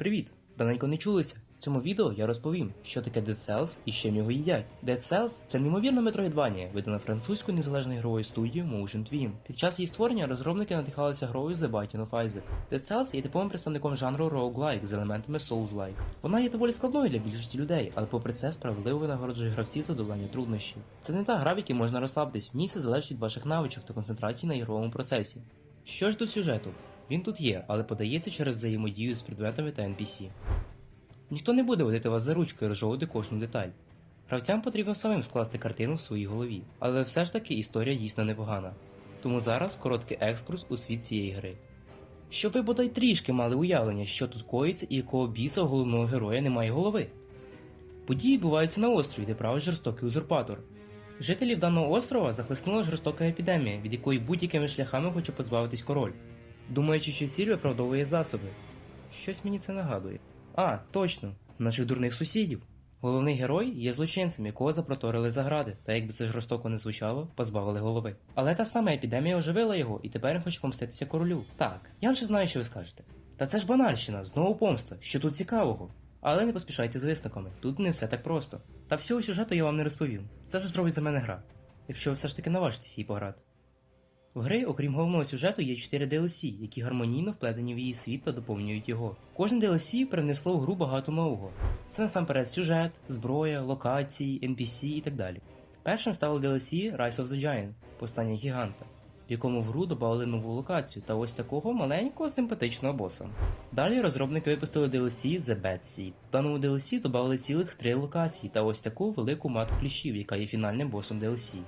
Привіт! Давненько не чулися. В цьому відео я розповім, що таке Dead Cells і з чим його їдять. Dead Cells – це неймовірна метроїдванія, видана французькою незалежною ігровою студією Motion Twin. Під час її створення розробники надихалися грою The Binding of Isaac. Dead Cells є типовим представником жанру roguelike з елементами Souls-like. Вона є доволі складною для більшості людей, але попри це справедливо винагороджує гравців за долання труднощів. Це не та гра, в якій можна розслабитись, в ній все залежить від ваших навичок та концентрації на ігровому процесі. Що ж до сюжету? Він тут є, але подається через взаємодію з предметами та NPC. Ніхто не буде водити вас за ручку і розжовувати кожну деталь. Гравцям потрібно самим скласти картину в своїй голові, але все ж таки історія дійсно непогана. Тому зараз короткий екскурс у світ цієї гри. Щоб ви бодай трішки мали уявлення, що тут коїться і якого біса у головного героя немає голови. Події відбуваються на острові, де править жорстокий узурпатор. Жителів даного острова захлеснула жорстока епідемія, від якої будь-якими шляхами хоче позбавитись король, думаючи, що ціль виправдовує засоби. Щось мені це нагадує. А, точно, наших дурних сусідів. Головний герой є злочинцем, якого запроторили за гради, та якби це жорстоко не звучало, позбавили голови. Але та сама епідемія оживила його, і тепер він хоче помститися королю. Так, я вже знаю, що ви скажете. Та це ж банальщина, знову помста, що тут цікавого. Але не поспішайте з висновками, тут не все так просто. Та всього сюжету я вам не розповім. Це вже зробить за мене гра, якщо ви все ж таки наважитесь її пограти. В гри, окрім головного сюжету, є 4 DLC, які гармонійно вплетені в її світ та доповнюють його. Кожне DLC привнесло в гру багато нового. Це насамперед сюжет, зброя, локації, NPC і так далі. Першим стало DLC Rise of the Giant Повстання гіганта, в якому в гру додали нову локацію та ось такого маленького симпатичного боса. Далі розробники випустили DLC The Bad Seed. В даному DLC додали цілих три локації та ось таку велику матку кліщів, яка є фінальним босом DLC.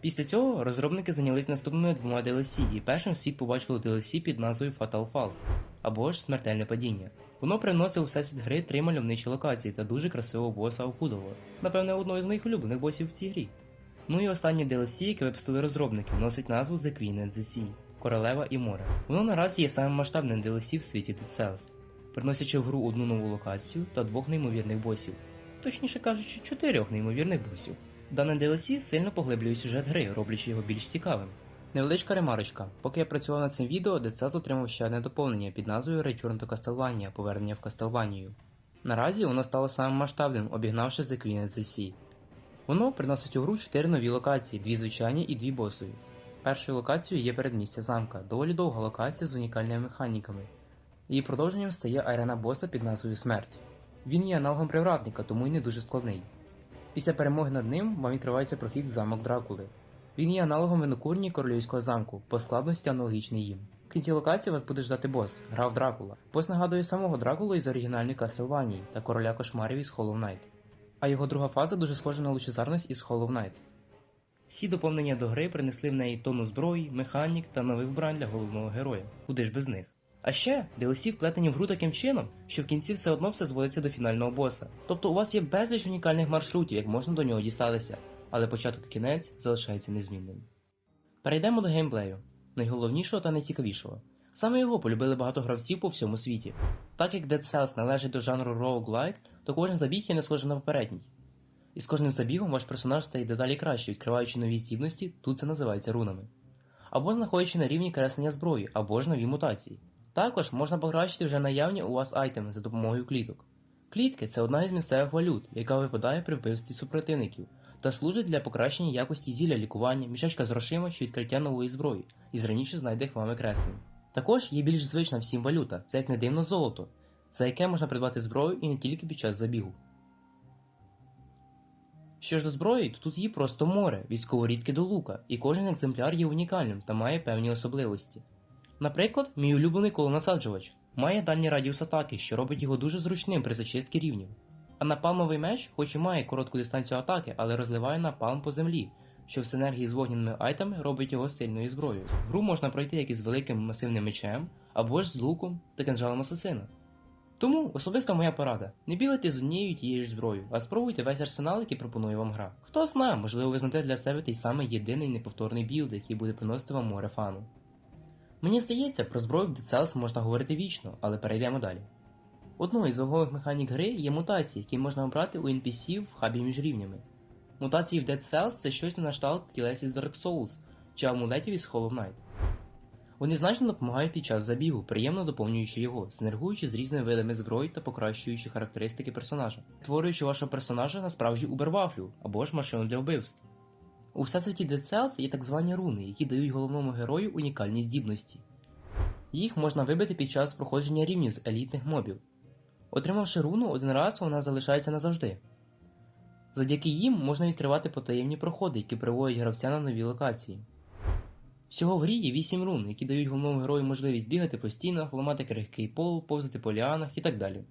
Після цього розробники зайнялись наступними двома DLC, і першим світ побачили DLC під назвою Fatal Falls або ж Смертельне падіння. Воно приносило у всесвіт гри три мальовничі локації та дуже красивого боса Окудова, напевне, одного із моїх улюблених босів в цій грі. Ну і останнє DLC, яке випустили розробники, носить назву The Queen and the Sea Королева і море. Воно наразі є самим масштабним DLC в світі Dead Cells, приносячи в гру одну нову локацію та двох неймовірних босів, точніше кажучи, чотирьох неймовірних босів. Дане DLC сильно поглиблює сюжет гри, роблячи його більш цікавим. Невеличка ремарочка. Поки я працював над цим відео, Cells отримав ще одне доповнення під назвою Return to Castlevania повернення в Кастелванію. Наразі воно стало самим масштабним, обігнавши The Queen and the Sea. Воно приносить у гру 4 нові локації, дві звичайні і дві босові. Першою локацією є передмістя замка, доволі довга локація з унікальними механіками. Її продовженням стає арена боса під назвою Смерть. Він є аналогом привратника, тому й не дуже складний. Після перемоги над ним вам відкривається прохід замок Дракули. Він є аналогом винокурні королівського замку, по складності аналогічний їм. В кінці локації вас буде ждати бос, граф Дракула. Бос нагадує самого Дракулу із оригінальної Castlevania та короля кошмарів із Hollow Knight. А його друга фаза дуже схожа на лучезарність із Hollow Knight. Всі доповнення до гри принесли в неї тонну зброї, механік та нових вбрань для головного героя. Куди ж без них? А ще DLC вплетені в гру таким чином, що в кінці все одно все зводиться до фінального боса. Тобто у вас є безліч унікальних маршрутів, як можна до нього дістатися, але початок і кінець залишається незмінним. Перейдемо до геймплею, найголовнішого та найцікавішого. Саме його полюбили багато гравців по всьому світі. Так як Dead Cells належить до жанру roguelike, то кожен забіг є не схожий на попередній. І з кожним забігом ваш персонаж стає дедалі краще, відкриваючи нові здібності, тут це називається рунами. Або знаходячи на рівні креслення зброї, або ж нові мутації. Також можна покращити вже наявні у вас айтеми за допомогою кліток. Клітки це одна із місцевих валют, яка випадає при вбивстві супротивників, та служить для покращення якості зілля лікування, мішечка з грошима чи відкриття нової зброї із раніше знайдених вами креслень. Також є більш звична всім валюта, це як не дивно золото, за яке можна придбати зброю і не тільки під час забігу. Що ж до зброї, то тут є просто море, від сковорідки до лука, і кожен екземпляр є унікальним та має певні особливості. Наприклад, мій улюблений колонасаджувач має дальній радіус атаки, що робить його дуже зручним при зачистці рівнів. А напалмовий меч, хоч і має коротку дистанцію атаки, але розливає напалм по землі, що в синергії з вогняними айтами робить його сильною зброєю. Гру можна пройти як із великим масивним мечем, або ж з луком та кинжалом асасина. Тому особисто моя порада: не бігайте з однією тією ж зброєю, а спробуйте весь арсенал, який пропонує вам гра. Хто знає, можливо, ви знайдете для себе той самий єдиний неповторний білд, який буде приносити вам море фану. Мені здається, про зброю в Dead Cells можна говорити вічно, але перейдемо далі. Одною із вагових механік гри є мутації, які можна обрати у NPC в хабі між рівнями. Мутації в Dead Cells це щось на кшталт тілець із Dark Souls чи амулетів із Hollow Knight. Вони значно допомагають під час забігу, приємно доповнюючи його, синергуючи з різними видами зброї та покращуючи характеристики персонажа, творюючи вашого персонажа на справжню убервафлю або ж машину для вбивств. У всесвіті Cells є так звані руни, які дають головному герою унікальні здібності. Їх можна вибити під час проходження рівнів з елітних мобів. Отримавши руну один раз, вона залишається назавжди. Завдяки їм можна відкривати потаємні проходи, які приводять гравця на нові локації. Всього в грі є 8 рун, які дають головному герою можливість бігати по стінах, ламати крихкий пол, повзати по ліанах і так далі.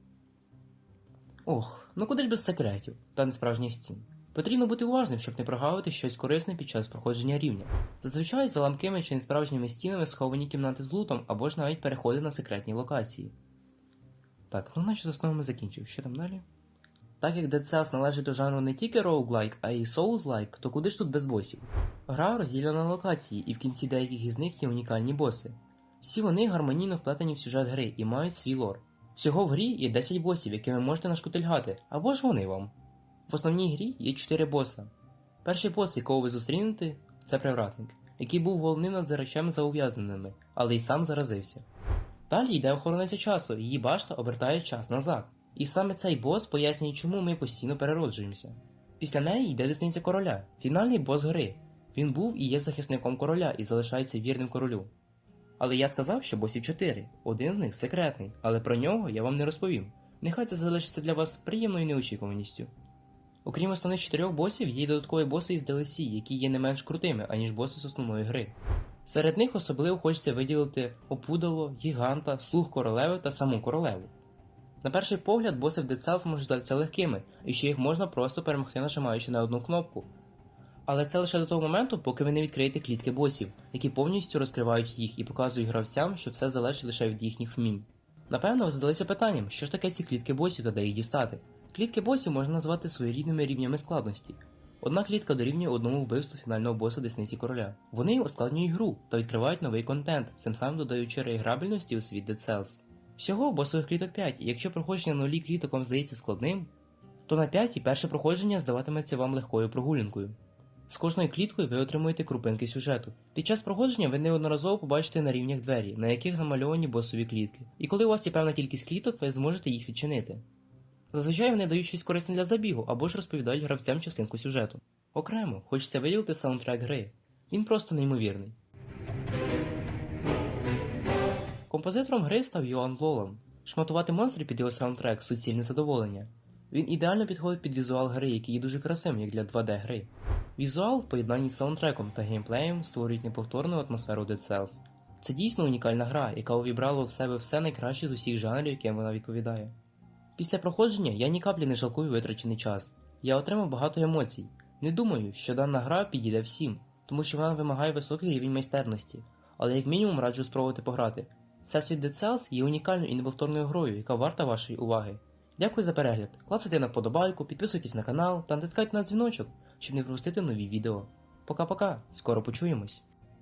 Ох, ну куди ж без секретів та несправжніх стін. Потрібно бути уважним, щоб не прогавити щось корисне під час проходження рівня. Зазвичай за ламкими чи несправжніми стінами сховані кімнати з лутом або ж навіть переходи на секретні локації. Так, ну наче з основами закінчив. Що там далі? Так як Dead Cells належить до жанру не тільки roguelike, а й Souls-like, то куди ж тут без босів? Гра розділена на локації, і в кінці деяких із них є унікальні боси. Всі вони гармонійно вплетені в сюжет гри і мають свій лор. Всього в грі є 10 босів, які ви можете нашкутильгати, або ж вони вам. В основній грі є 4 боса. Перший бос, якого ви зустрінете, це привратник, який був головним надзирачем за ув'язненими, але й сам заразився. Далі йде охорониця часу, її башта обертає час назад. І саме цей бос пояснює, чому ми постійно перероджуємося. Після неї йде десниця короля, фінальний бос гри. Він був і є захисником короля і залишається вірним королю. Але я сказав, що босів 4. Один з них секретний, але про нього я вам не розповім. Нехай це залишиться для вас приємною неочікуваністю. Окрім основних чотирьох босів, є додаткові боси із DLC, які є не менш крутими, аніж боси з основної гри. Серед них особливо хочеться виділити опудало, гіганта, слух королеви та саму королеву. На перший погляд, боси в Dead Cells можуть здатися легкими, і що їх можна просто перемогти нажимаючи на одну кнопку. Але це лише до того моменту, поки ви не відкриєте клітки босів, які повністю розкривають їх і показують гравцям, що все залежить лише від їхніх вмінь. Напевно, ви задалися питанням, що ж таке ці клітки босів та де їх дістати. Клітки босів можна назвати своєрідними рівнями складності. Одна клітка дорівнює одному вбивству фінального боса Десниці Короля. Вони ускладнюють гру та відкривають новий контент, цим самим додаючи реіграбельності у світ Dead Cells. Всього босових кліток 5, і якщо проходження нулі кліток вам здається складним, то на 5 перше проходження здаватиметься вам легкою прогулянкою. З кожною кліткою ви отримуєте крупинки сюжету. Під час проходження ви неодноразово побачите на рівнях двері, на яких намальовані босові клітки. І коли у вас є певна кількість кліток, ви зможете їх відчинити. Зазвичай вони дають щось корисне для забігу або ж розповідають гравцям частинку сюжету. Окремо, хочеться виділити саундтрек гри. Він просто неймовірний. Композитором гри став Йоан Лолан. Шматувати монстри під його саундтрек суцільне задоволення. Він ідеально підходить під візуал гри, який є дуже красивим, як для 2D гри. Візуал в поєднанні з саундтреком та геймплеєм створюють неповторну атмосферу Dead Cells. Це дійсно унікальна гра, яка увібрала в себе все найкраще з усіх жанрів, яким вона відповідає. Після проходження я ні каплі не жалкую витрачений час. Я отримав багато емоцій. Не думаю, що дана гра підійде всім, тому що вона вимагає високий рівень майстерності, але як мінімум раджу спробувати пограти. Всесвіт Dead Cells є унікальною і неповторною грою, яка варта вашої уваги. Дякую за перегляд. Клацайте на вподобайку, підписуйтесь на канал та натискайте на дзвіночок, щоб не пропустити нові відео. Пока-пока, скоро почуємось.